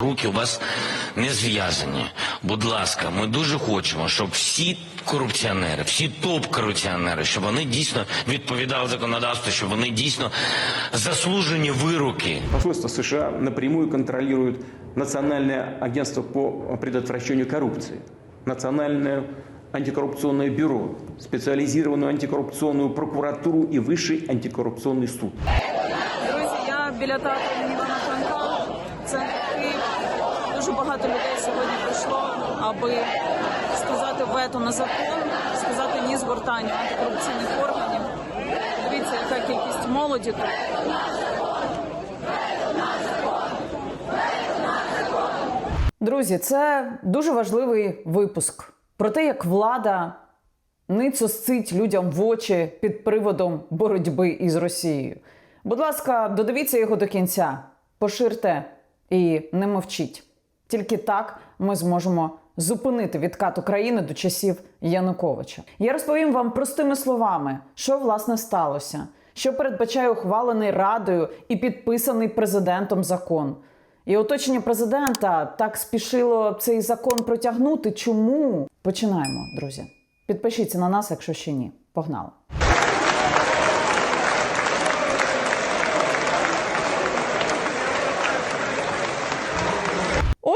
Руки у вас не зв'язані. Будь ласка, ми дуже хочемо, щоб всі корупціонери, всі топ-корупціонери, щоб вони дійсно відповідали законодавству, щоб вони дійсно заслужені вироки. Посольство США напрямую контролирует Национальное агентство по предотвращению коррупции, Национальное антикоррупционное бюро, специализированную антикоррупционную прокуратуру и Высший антикоррупционный суд. Друзі, я біля театру Івана Франка, Київ. Дуже багато людей сьогодні прийшло, аби сказати вето на закон, сказати ні згортанню антикорупційних органів. Дивіться, яка кількість молоді тут. Друзі, це дуже важливий випуск про те, як влада ницо сцить людям в очі під приводом боротьби із Росією. Будь ласка, додивіться його до кінця, поширте і не мовчіть. Тільки так ми зможемо зупинити відкат України до часів Януковича. Я розповім вам простими словами, що власне сталося, що передбачає ухвалений радою і підписаний президентом закон. І оточення президента так спішило цей закон протягнути. Чому? Починаємо, друзі. Підпишіться на нас, якщо ще ні. Погнали.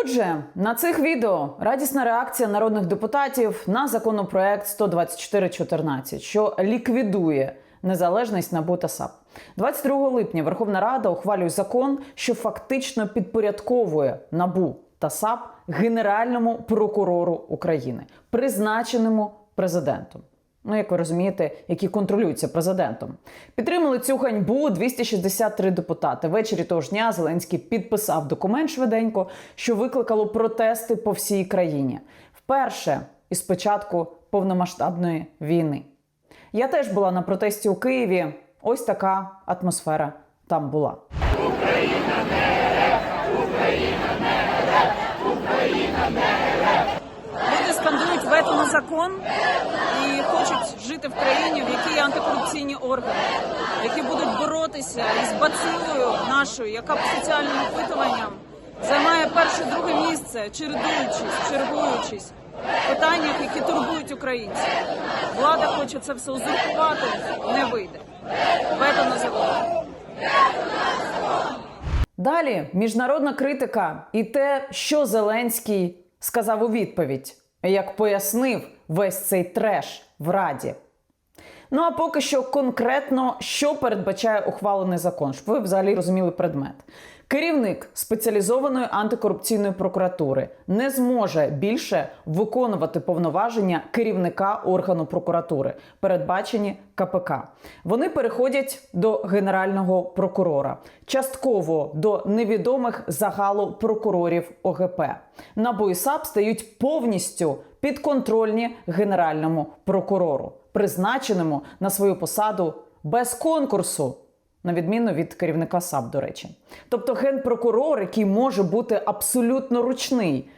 Отже, на цих відео радісна реакція народних депутатів на законопроект 124.14, що ліквідує незалежність НАБУ та САП. 22 липня Верховна Рада ухвалює закон, що фактично підпорядковує НАБУ та САП Генеральному прокурору України, призначеному президентом. Ну, як ви розумієте, які контролюються президентом. Підтримали цю ганьбу 263 депутати. Ввечері того ж дня Зеленський підписав документ швиденько, що викликало протести по всій країні. Вперше із початку повномасштабної війни. Я теж була на протесті у Києві. Ось така атмосфера там була. Люди скандують вето на закон жити в країні, в якій є антикорупційні органи, які будуть боротися із бацилою нашою, яка по соціальним опитуванням займає перше друге місце, чередуючись, чергуючись в питаннях, які турбують українців. Влада хоче це все узурпувати, не вийде. Вето на закон. Далі міжнародна критика і те, що Зеленський сказав у відповідь, як пояснив весь цей треш в Раді. Ну а поки що конкретно, що передбачає ухвалений закон, щоб ви взагалі розуміли предмет. Керівник спеціалізованої антикорупційної прокуратури не зможе більше виконувати повноваження керівника органу прокуратури, передбачені КПК. Вони переходять до генерального прокурора, частково до невідомих загалу прокурорів ОГП. НАБУ і САП стають повністю підконтрольні генеральному прокурору, призначеному на свою посаду без конкурсу. На відміну від керівника САП, до речі. Тобто генпрокурор, який може бути абсолютно ручний,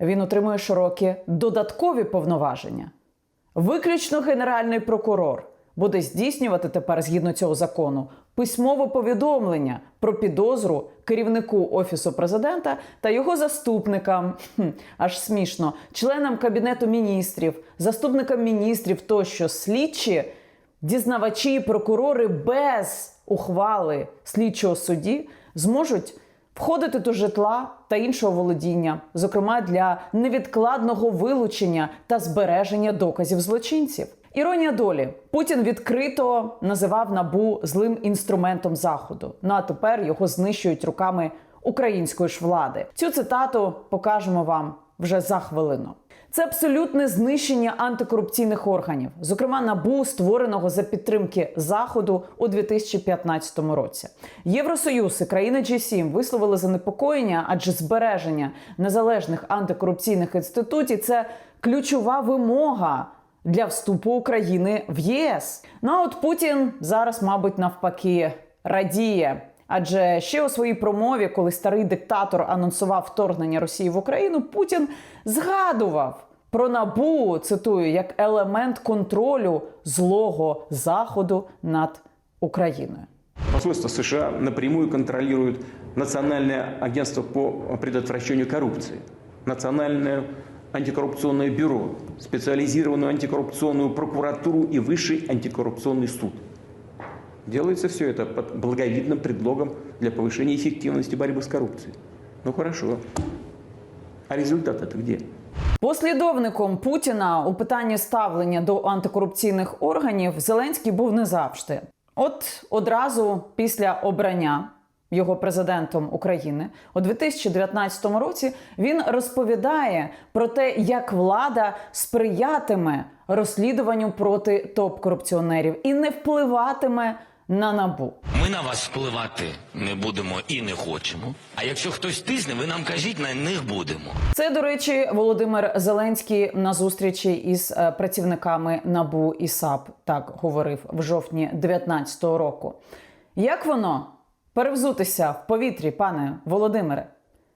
він отримує широкі додаткові повноваження. Виключно генеральний прокурор буде здійснювати тепер, згідно цього закону, письмове повідомлення про підозру керівнику офісу президента та його заступникам, хм, аж смішно, членам кабінету міністрів, заступникам міністрів тощо слідчі, дізнавачі і прокурори без ухвали слідчого судді зможуть входити до житла та іншого володіння, зокрема для невідкладного вилучення та збереження доказів злочинців. Іронія долі Путін відкрито називав набу злим інструментом заходу. Ну а тепер його знищують руками української ж влади. Цю цитату покажемо вам вже за хвилину. Це абсолютне знищення антикорупційних органів, зокрема набу, створеного за підтримки заходу у 2015 році. Євросоюз і країни G7 висловили занепокоєння, адже збереження незалежних антикорупційних інститутів це ключова вимога. Для вступу України в ЄС. Ну а от Путін зараз, мабуть, навпаки радіє. Адже ще у своїй промові, коли старий диктатор анонсував вторгнення Росії в Україну, Путін згадував про набу, цитую, як елемент контролю злого заходу над Україною. Посольство США напрямую контролирует Национальное агентство по предотвращению коррупции, Национальное антикоррупционное бюро, специализированную антикоррупционную прокуратуру и Высший антикоррупционный суд. Делается все это под благовидным предлогом для повышения эффективности борьбы с коррупцией. Ну хорошо. А результат это где? Послідовником Путіна у питанні ставлення до антикорупційних органів Зеленський був не завжди. От одразу після обрання його президентом України у 2019 році він розповідає про те, як влада сприятиме розслідуванню проти топ-корупціонерів і не впливатиме на набу. Ми на вас впливати не будемо і не хочемо. А якщо хтось тисне, ви нам кажіть, на них будемо. Це, до речі, Володимир Зеленський на зустрічі із е, працівниками НАБУ і САП так говорив в жовтні 2019 року. Як воно перевзутися в повітрі, пане Володимире?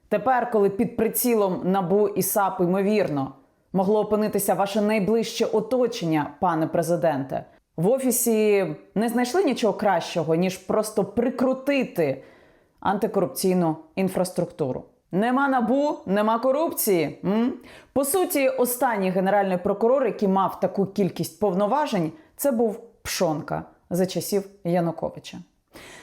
Тепер, коли під прицілом НАБУ і САП, ймовірно, могло опинитися ваше найближче оточення, пане президенте, в офісі не знайшли нічого кращого, ніж просто прикрутити антикорупційну інфраструктуру. Нема набу, нема корупції. М? По суті, останній генеральний прокурор, який мав таку кількість повноважень, це був Пшонка за часів Януковича.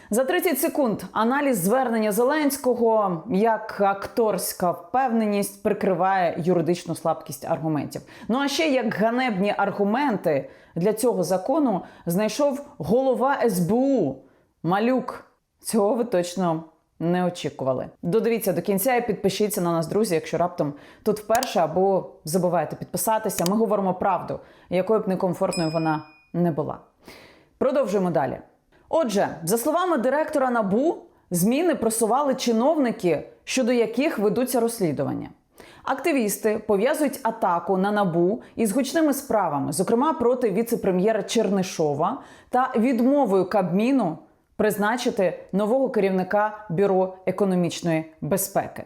За 30 секунд аналіз звернення Зеленського як акторська впевненість прикриває юридичну слабкість аргументів. Ну а ще як ганебні аргументи для цього закону знайшов голова СБУ Малюк. Цього ви точно не очікували. Додивіться до кінця і підпишіться на нас, друзі, якщо раптом тут вперше або забувайте підписатися. Ми говоримо правду, якою б некомфортною вона не була. Продовжуємо далі. Отже, за словами директора НАБУ, зміни просували чиновники, щодо яких ведуться розслідування. Активісти пов'язують атаку на набу із гучними справами, зокрема проти віце-прем'єра Чернишова та відмовою Кабміну призначити нового керівника бюро економічної безпеки.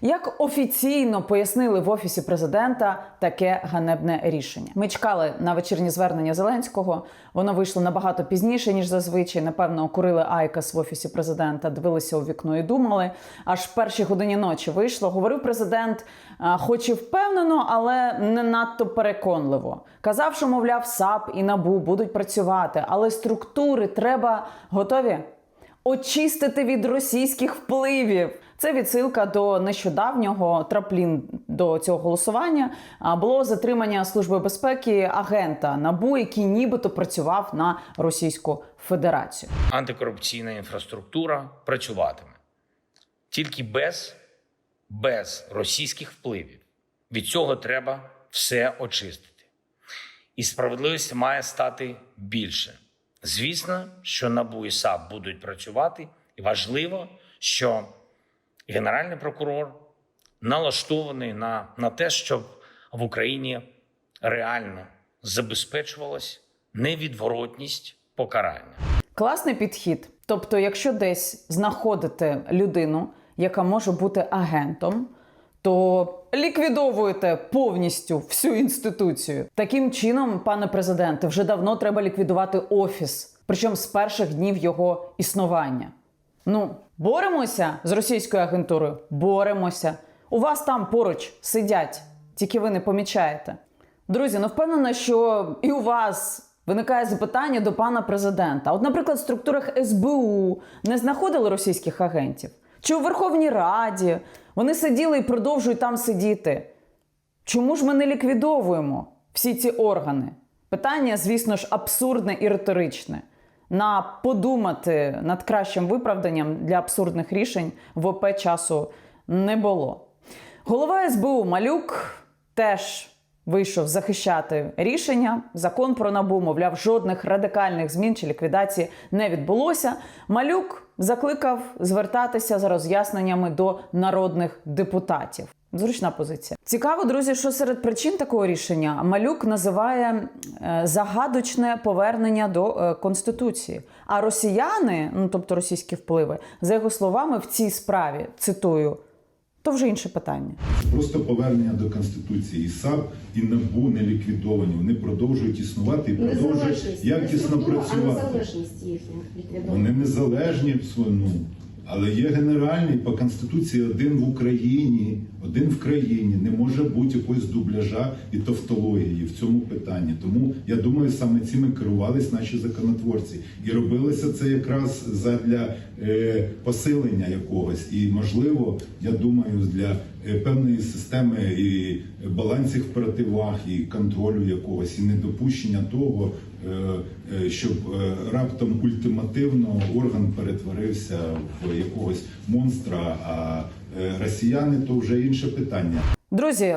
Як офіційно пояснили в офісі президента таке ганебне рішення? Ми чекали на вечірнє звернення Зеленського. Воно вийшло набагато пізніше ніж зазвичай. Напевно, курили Айкас в офісі президента, дивилися у вікно і думали. Аж в першій годині ночі вийшло. Говорив президент, хоч і впевнено, але не надто переконливо. Казав, що мовляв, САП і НАБУ будуть працювати, але структури треба готові очистити від російських впливів. Це відсилка до нещодавнього траплін до цього голосування. Було затримання служби безпеки агента НАБУ, який нібито працював на Російську Федерацію. Антикорупційна інфраструктура працюватиме тільки без, без російських впливів. Від цього треба все очистити. І справедливості має стати більше. Звісно, що НАБУ і САП будуть працювати, і важливо, що Генеральний прокурор налаштований на, на те, щоб в Україні реально забезпечувалась невідворотність покарання. Класний підхід. Тобто, якщо десь знаходите людину, яка може бути агентом, то ліквідовуєте повністю всю інституцію. Таким чином, пане президенте, вже давно треба ліквідувати офіс, причому з перших днів його існування. Ну, боремося з російською агентурою, боремося. У вас там поруч сидять, тільки ви не помічаєте. Друзі, ну впевнена, що і у вас виникає запитання до пана президента. От, наприклад, в структурах СБУ не знаходили російських агентів? Чи у Верховній Раді вони сиділи і продовжують там сидіти? Чому ж ми не ліквідовуємо всі ці органи? Питання, звісно ж, абсурдне і риторичне. На подумати над кращим виправданням для абсурдних рішень в ОП часу не було. Голова СБУ Малюк теж вийшов захищати рішення. Закон про набу, мовляв, жодних радикальних змін чи ліквідації не відбулося. Малюк закликав звертатися за роз'ясненнями до народних депутатів. Зручна позиція. Цікаво, друзі, що серед причин такого рішення Малюк називає е, загадочне повернення до е, конституції. А росіяни, ну тобто російські впливи, за його словами, в цій справі цитую, то вже інше питання. Просто повернення до конституції і САП і НАБУ не ліквідовані. Вони продовжують існувати і продовжують якісно структура, а працювати. незалежність їхня ліквідована. Вони незалежні в своєму, Але є генеральний по конституції один в Україні, один в країні не може бути якогось дубляжа і тавтології в цьому питанні. Тому я думаю, саме цими керувались наші законотворці, і робилося це якраз задля е, посилення якогось. І можливо, я думаю, для певної системи і балансів противаг, і контролю якогось, і недопущення того, е, е, щоб е, раптом ультимативно орган перетворився в якогось монстра. А е, росіяни то вже інше питання. Друзі,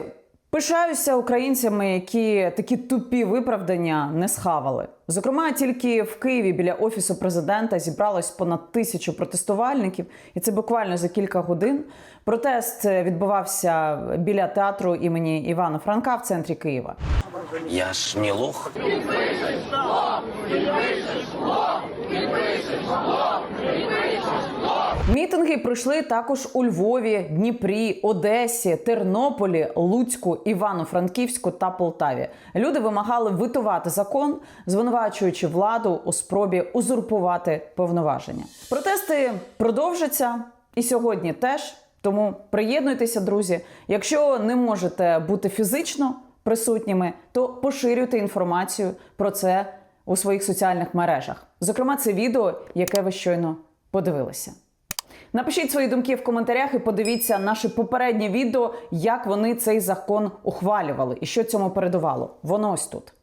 пишаюся українцями, які такі тупі виправдання не схавали. Зокрема, тільки в Києві біля офісу президента зібралось понад тисячу протестувальників, і це буквально за кілька годин. Протест відбувався біля театру імені Івана Франка в центрі Києва. Я ж не лох. Мітинги пройшли також у Львові, Дніпрі, Одесі, Тернополі, Луцьку, Івано-Франківську та Полтаві. Люди вимагали витувати закон, звинувачуючи владу у спробі узурпувати повноваження. Протести продовжаться і сьогодні теж. Тому приєднуйтеся, друзі. Якщо не можете бути фізично присутніми, то поширюйте інформацію про це у своїх соціальних мережах. Зокрема, це відео, яке ви щойно подивилися. Напишіть свої думки в коментарях і подивіться наше попереднє відео, як вони цей закон ухвалювали і що цьому передувало. Воно ось тут.